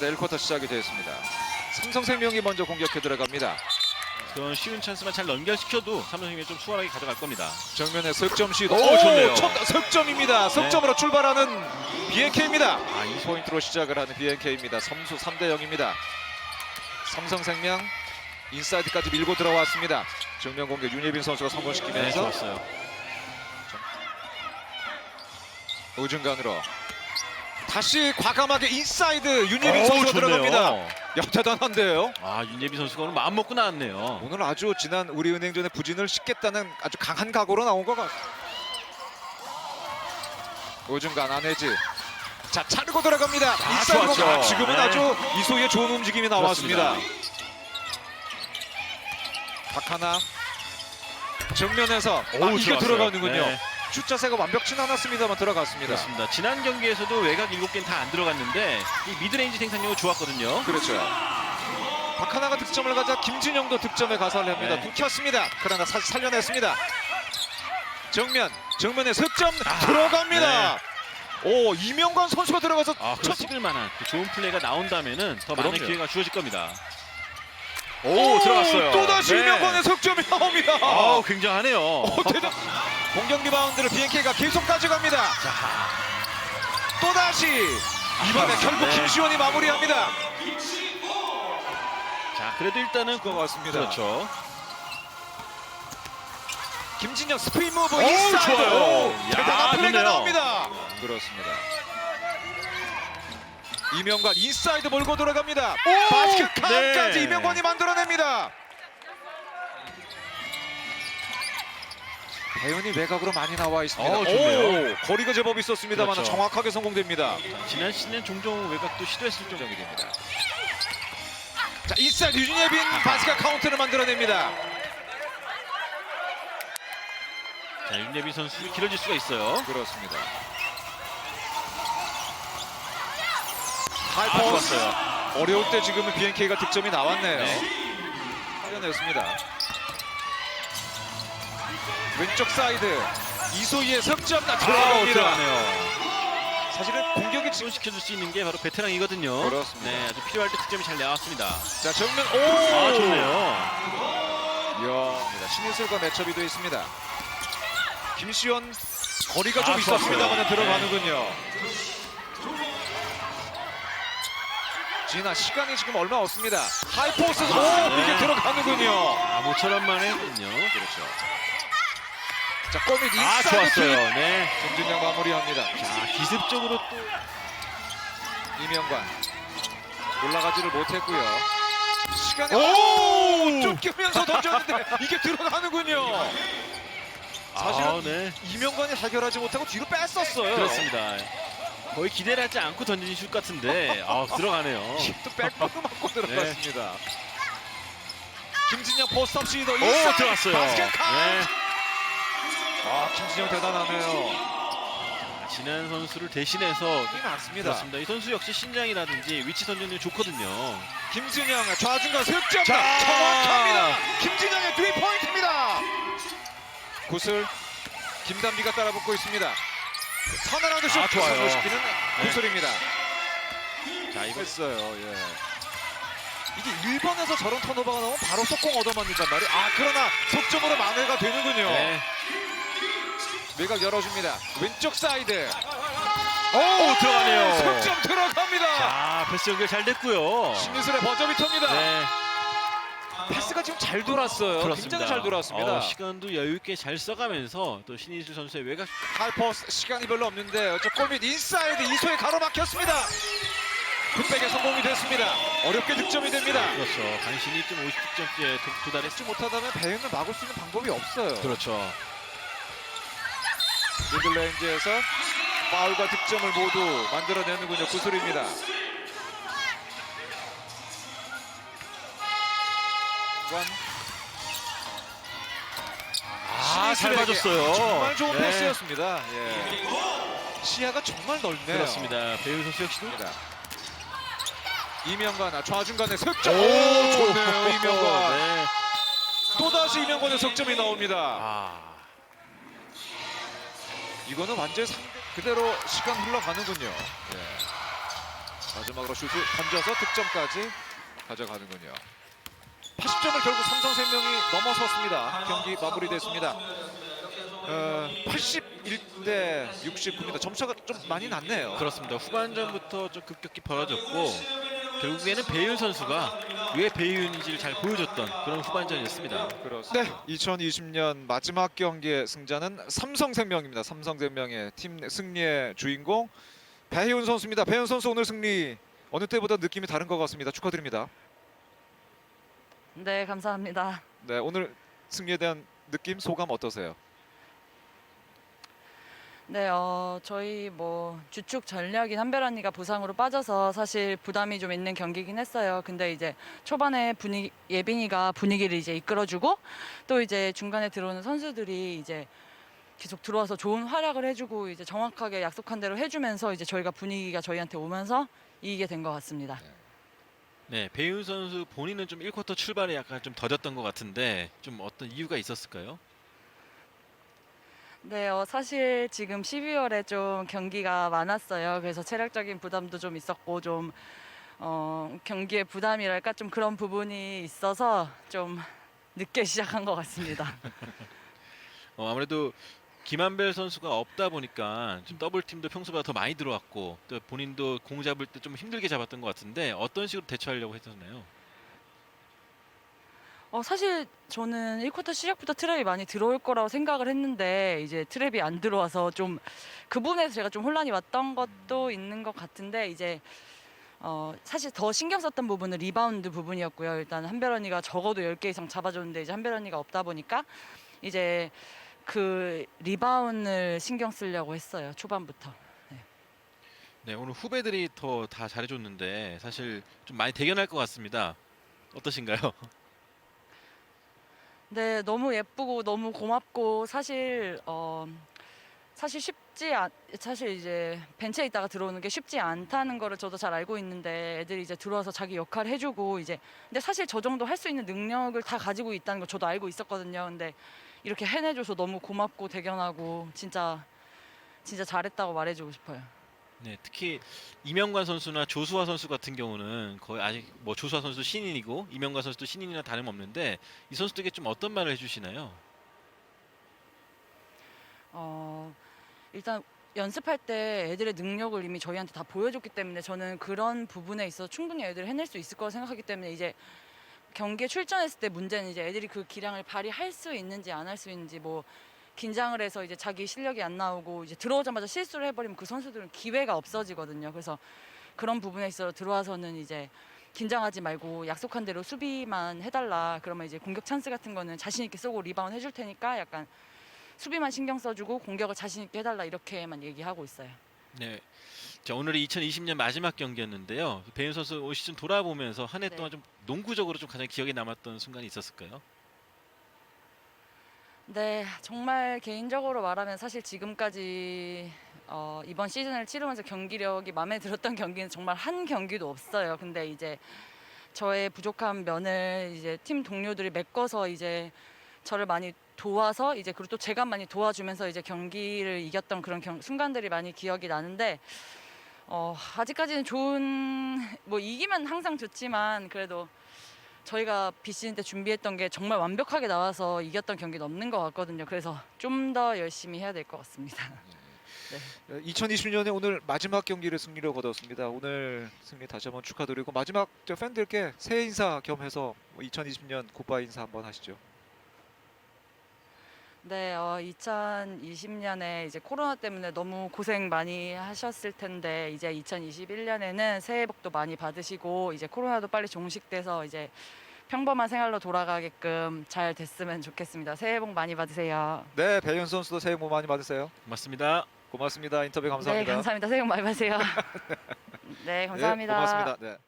네, 1쿼터 시작이 되었습니다. 삼성생명이 먼저 공격해 들어갑니다. 그런 쉬운 찬스만 잘 연결시켜도 삼성생명이 좀 수월하게 가져갈 겁니다. 정면에 석점 시도. 오, 좋네요. 첫 석점입니다. 석점으로 출발하는 BNK입니다. 아, 이 소... 포인트로 시작을 하는 BNK입니다. 점수 3대 0입니다. 삼성생명 인사이드까지 밀고 들어왔습니다. 정면 공격 윤예빈 선수가 네, 성공시키면서 좋았어요. 우중간으로 다시 과감하게 인사이드 윤예빈 오, 선수가 좋네요. 들어갑니다. 야 대단한데요. 아, 윤예비 선수가 오늘 마음 먹고 나왔네요. 오늘 아주 지난 우리은행전의 부진을 씻겠다는 아주 강한 각오로 나온 것 같. 우중간 안해지. 자 차르고 들어갑니다. 인사이드 좋았죠. 아, 지금은 네. 아주 이소희의 좋은 움직임이 나왔습니다. 그렇습니다. 박하나 정면에서 아, 오우, 이게 좋았어요. 들어가는군요. 네. 숫자세가 완벽치는 않았습니다만 들어갔습니다. 그렇습니다. 지난 경기에서도 외곽 7개는 다 안 들어갔는데 이 미드레인지 생산력이 좋았거든요. 그렇죠. 박하나가 득점을 가자 김진영도 득점에 가설을 합니다. 네. 묵혔습니다. 그러나 사- 살려냈습니다. 정면, 정면에 석점 아, 들어갑니다. 오 이명관 선수가 들어가서 아, 첫 찍을 만한 그 좋은 플레이가 나온다면은 더 많은 그럼요. 기회가 주어질 겁니다. 오, 오, 들어갔어요. 또 다시 네. 이명관의 석점이 나옵니다. 아, 굉장하네요. 오, 대단. 공격 리바운드를 BNK가 계속 가져갑니다. 자, 또 다시 이번에 아, 결국 네. 김시원이 마무리합니다. 자, 그래도 일단은 그거 같습니다. 그렇죠. 김진영 스프린 무브 오, 인사이드. 오, 야, 대단한 플레이가. 나옵니다. 그렇습니다. 이명관 인사이드 몰고 들어갑니다. 오, 바스켓 칸까지 네. 이명관이 만들어냅니다. 배현이 외곽으로 많이 나와 있습니다. 어, 좋네요. 오, 거리가 제법 있었습니다만 그렇죠. 정확하게 성공됩니다. 지난 시즌 종종 외곽도 시도했을 정도. 정이 됩니다. 자 인사이드 윤예빈 바스켓 카운트를 만들어냅니다. 자, 윤예빈 선수 길어질 수가 있어요. 그렇습니다. 아, 하이퍼스 좋았어요. 어려울 때 지금은 BNK가 득점이 나왔네요. 네. 살려냈습니다. 왼쪽 사이드 이소희의 석점 나 아, 들어갑니다. 들어가네요. 사실은 공격이 지금 시켜줄 수 있는 게 바로 베테랑이거든요. 그렇습니다. 네, 아주 필요할 때 득점이 잘 나왔습니다. 자 정면 오 아, 좋네요. 이야 신인슬과 매첩이 되어 있습니다. 김시원 거리가 좀 아, 있었습니다만 좋았어요. 들어가는군요. 지나 시간이 지금 얼마 없습니다. 하이포스 오 네. 이게 들어가는군요. 아, 모처럼 만했군요. 그렇죠. 자 꼬밋 아, 인사이드 좋았어요. 투입. 네. 정준영 마무리합니다. 자, 기습적으로 또 이명관 올라가지를 못했고요. 시간이 오! 쫓기면서 던졌는데 이게 들어가는군요. 사실은 아, 네. 이명관이 해결하지 못하고 뒤로 뺐었어요. 그렇습니다. 거의 기대를 하지 않고 던진 슛 같은데 아, 들어가네요. 또 백보드 맞고 들어갔습니다. 김진영 포스트업 시도 오, 들어갔어요. 바스켓 카 네. 아 김진영 대단하네요. 진한 선수를 대신해서 힘이 많습니다. 그렇습니다. 이 선수 역시 신장이라든지 위치 선정이 좋거든요. 김진영 좌중간 석점 자. 정확합니다. 김진영의 두 포인트입니다. 구슬 김단비가 따라붙고 있습니다. 선언하는 슛 아, 좋아요. 성공시키는 구슬입니다. 자, 이거 했어요. 예. 이게 1번에서 저런 턴오버가 나오면 바로 속공 얻어맞는단 말이에요. 아 그러나 석점으로 만회가 되는군요. 네. 외곽 열어줍니다. 왼쪽 사이드. 오, 들어가네요. 석점 들어갑니다. 자, 패스 연결 잘 됐고요. 신유슬의 버저비터입니다. 네, 패스가 지금 잘 돌았어요. 그렇습니다. 굉장히 잘 돌았습니다. 어, 시간도 여유 있게 잘 써가면서 또 신인수 선수의 외곽 하이퍼스 시간이 별로 없는데 저 골밑 인사이드 이소에 가로막혔습니다. 굿백에 성공이 됐습니다. 어렵게 득점이 됩니다. 그렇죠. 간신히 좀 50득점째 도달했죠. 지 못하다면 배윤을 막을 수 있는 방법이 없어요. 그렇죠. 미들레인지에서 파울과 득점을 모두 만들어내는군요. 구슬입니다. 원. 아, 잘 맞았어요. 정말 좋은 네. 패스였습니다. 예. 시야가 정말 넓네요. 그렇습니다. 배우 선수 역시도 입니다. 이명관 좌중간에 석점. 오, 오, 좋네요. 이명관. 네. 또다시 이명관의 석점이 나옵니다. 아, 이거는 완전 상대 그대로 시간 흘러가는군요. 예. 마지막으로 슛을 던져서 득점까지 가져가는군요. 80점을 결국 삼성생명이 넘어섰습니다. 경기 마무리됐습니다. 어, 81대 69입니다. 점차가 좀 많이 났네요. 그렇습니다. 후반전부터 좀 급격히 벌어졌고 결국에는 배윤 선수가 왜 배윤인지를 잘 보여줬던 그런 후반전이었습니다. 그렇습니다. 네, 2020년 마지막 경기의 승자는 삼성생명입니다. 삼성생명의 팀 승리의 주인공 배희훈 선수입니다. 배희훈 선수 오늘 승리 어느 때보다 느낌이 다른 것 같습니다. 축하드립니다. 네, 감사합니다. 네, 오늘 승리에 대한 느낌 소감 어떠세요? 네, 어, 저희 뭐 주축 전략인 한별 언니가 부상으로 빠져서 사실 부담이 좀 있는 경기긴 했어요. 근데 이제 초반에 분위기 예빈이가 분위기를 이제 이끌어주고 또 이제 중간에 들어오는 선수들이 이제 계속 들어와서 좋은 활약을 해주고 이제 정확하게 약속한 대로 해주면서 이제 저희가 분위기가 저희한테 오면서 이기게 된 것 같습니다. 네, 배윤 선수 본인은 좀 1쿼터 출발에 약간 좀 더뎠던 것 같은데 좀 어떤 이유가 있었을까요? 네, 어, 사실 지금 12월에 좀 경기가 많았어요. 그래서 체력적인 부담도 좀 있었고 좀 어, 경기의 부담이랄까 좀 그런 부분이 있어서 좀 늦게 시작한 것 같습니다. 어, 아무래도 김한별 선수가 없다 보니까 좀 더블 팀도 평소보다 더 많이 들어왔고 또 본인도 공 잡을 때 좀 힘들게 잡았던 것 같은데 어떤 식으로 대처하려고 했었나요? 어, 사실 저는 1쿼터 시작부터 트랩이 많이 들어올 거라고 생각을 했는데 이제 트랩이 안 들어와서 좀 그 부분에서 제가 좀 혼란이 왔던 것도 있는 것 같은데 이제 어, 사실 더 신경 썼던 부분은 리바운드 부분이었고요. 일단 한별 언니가 적어도 10개 이상 잡아줬는데 이제 한별 언니가 없다 보니까 이제 그 리바운드를 신경 쓰려고 했어요. 초반부터. 네, 오늘 후배들이 더 다 잘해줬는데 사실 좀 많이 대견할 것 같습니다. 어떠신가요? 네, 너무 예쁘고 너무 고맙고 사실 어 사실 쉽지 않 사실 이제 벤치에 있다가 들어오는 게 쉽지 않다는 거를 저도 잘 알고 있는데 애들이 이제 들어와서 자기 역할 해주고 이제 근데 사실 저 정도 할 수 있는 능력을 다 가지고 있다는 걸 저도 알고 있었거든요. 근데 이렇게 해내줘서 너무 고맙고 대견하고 진짜 진짜 잘했다고 말해주고 싶어요. 네, 특히 이명관 선수나 조수아 선수 같은 경우는 거의 아직 뭐 조수아 선수 신인이고 이명관 선수도 신인이나 다름없는데 이 선수들에게 좀 어떤 말을 해주시나요? 어, 일단 연습할 때 애들의 능력을 이미 저희한테 다 보여줬기 때문에 저는 그런 부분에 있어 서 충분히 애들을 해낼 수 있을 거라 생각하기 때문에 이제 경기에 출전했을 때 문제는 이제 애들이 그 기량을 발휘할 수 있는지 안 할 수 있는지 뭐 긴장을 해서 이제 자기 실력이 안 나오고 이제 들어오자마자 실수를 해버리면 그 선수들은 기회가 없어지거든요. 그래서 그런 부분에 있어 들어와서는 이제 긴장하지 말고 약속한 대로 수비만 해달라. 그러면 이제 공격 찬스 같은 거는 자신 있게 쏘고 리바운드 해줄 테니까 약간 수비만 신경 써주고 공격을 자신 있게 해달라 이렇게만 얘기하고 있어요. 네. 자, 오늘이 2020년 마지막 경기였는데요. 배윤 선수 올 시즌 돌아보면서 한해 네. 동안 좀 농구적으로 좀 가장 기억에 남았던 순간이 있었을까요? 네, 정말 개인적으로 말하면 사실 지금까지 어, 이번 시즌을 치르면서 경기력이 마음에 들었던 경기는 정말 한 경기도 없어요. 근데 이제 저의 부족한 면을 이제 팀 동료들이 메꿔서 이제 저를 많이 도와서 이제 그리고 또 제가 많이 도와주면서 이제 경기를 이겼던 그런 경- 순간들이 많이 기억이 나는데 어, 아직까지는 좋은 뭐 이기면 항상 좋지만 그래도 저희가 비시즌 때 준비했던 게 정말 완벽하게 나와서 이겼던 경기는 없는 것 같거든요. 그래서 좀 더 열심히 해야 될 것 같습니다. 2020년에 오늘 마지막 경기를 승리로 거뒀습니다. 오늘 승리 다시 한번 축하드리고 마지막 저 팬들께 새해 인사 겸해서 2020년 굿바이 인사 한번 하시죠. 네, 어, 2020년에 이제 코로나 때문에 너무 고생 많이 하셨을 텐데 이제 2021년에는 새해 복도 많이 받으시고 이제 코로나도 빨리 종식돼서 이제 평범한 생활로 돌아가게끔 잘 됐으면 좋겠습니다. 새해 복 많이 받으세요. 네, 배현 선수도 새해 복 많이 받으세요. 고맙습니다. 고맙습니다. 인터뷰 감사합니다. 네, 감사합니다. 새해 복 많이 받으세요. 네, 감사합니다. 네, 고맙습니다. 네.